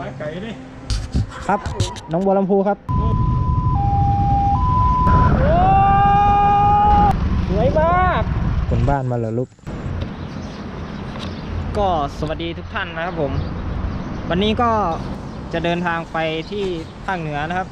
ไม้ไก่นี่ครับ น้องบัวลำพูครับสวยมากคนบ้านมาเหรอลูก ก็สวัสดีทุกท่านนะครับผม วันนี้ก็จะเดินทางไปที่ภาคเหนือนะครับ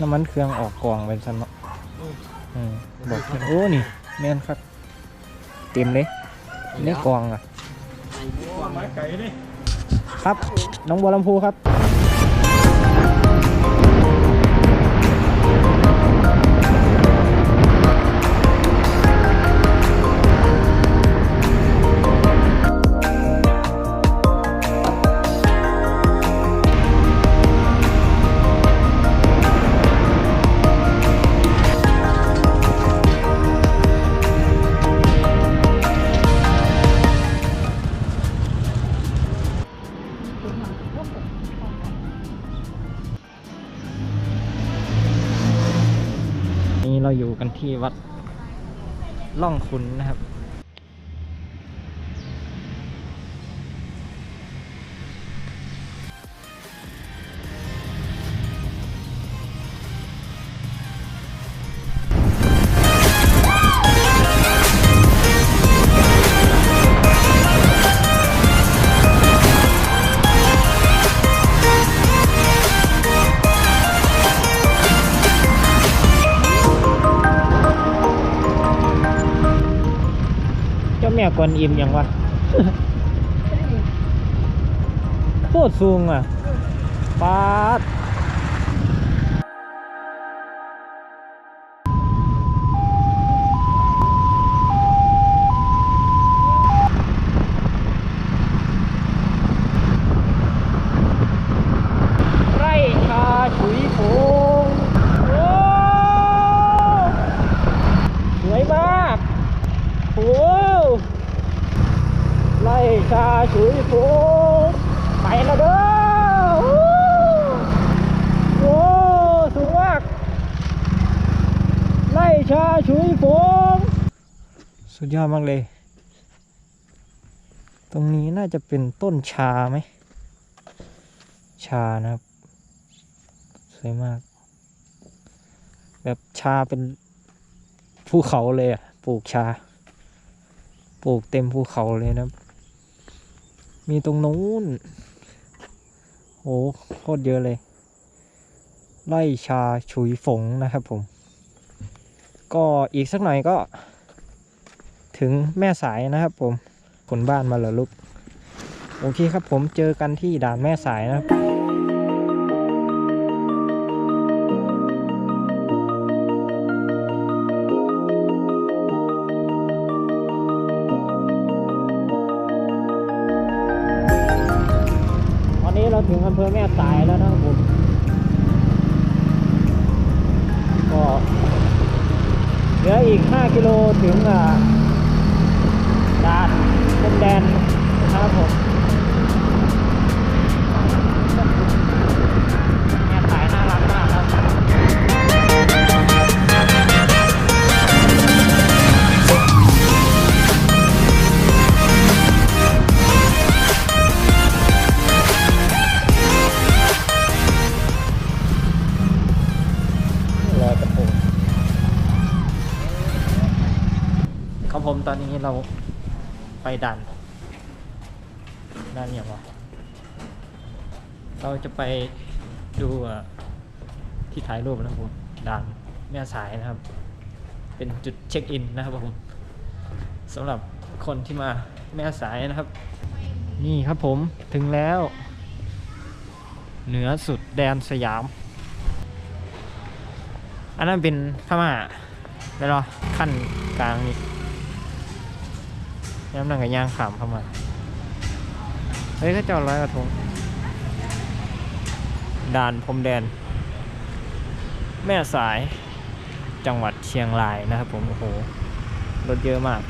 น้ำมันเครื่องออกกล่องเป็นสันเนาะอืมบอกเพิ่นโอ้นี่แม่นครับ เต็มเลยในกล่องอะไม้ไก่นี่ครับ น้องบัวลำพูครับ เราอยู่กันที่วัดล่องขุนนะครับ เจ้าแม่กวนอิมยังวะโคตรสูงอะปาด ชาฉุยโผไปแล้วเด้อโอ้สูงมากไล่ชาฉุยโผสุดยอดมากเลย ตรงนี้น่าจะเป็นต้นชาไหม ชานะครับ สวยมาก แบบชาเป็นภูเขาเลยอะ ปลูกชา ปลูกเต็มภูเขาเลยนะ มีตรงนู้นโอ้โคตรเยอะเลย ไล่ชาฉุยฝงนะครับผม ก็อีกสักหน่อยก็ ถึงแม่สายนะครับผมขนบ้านมาเหรอลูก โอเคครับผมเจอกันที่ด่านแม่สายนะครับ นี้เราถึงอำเภอแม่สายแล้วนะครับผมก็เหลืออีก 5 กิโลถึงอ่าด่านพรมแดนนะครับผม ครับผมตอนนี้เราไปดันด้านอย่างวะเราจะไปดูที่ถ่ายรูปนะครับผมด่านแม่สายนะครับ เป็นจุดเช็คอินนะครับผมสำหรับคนที่มาแม่สายนะครับ นี่ครับผมถึงแล้ว เหนือสุดแดนสยาม อันนั้นเป็นพม่าไปรอขั้นกลางนี่ ย้ำหนังกับย่างขามเข้ามา เฮ้ยเขาจอดร้อยกระทงด่านพรมแดน แม่สายจังหวัดเชียงรายนะครับผม โอ้โห รถเยอะมาก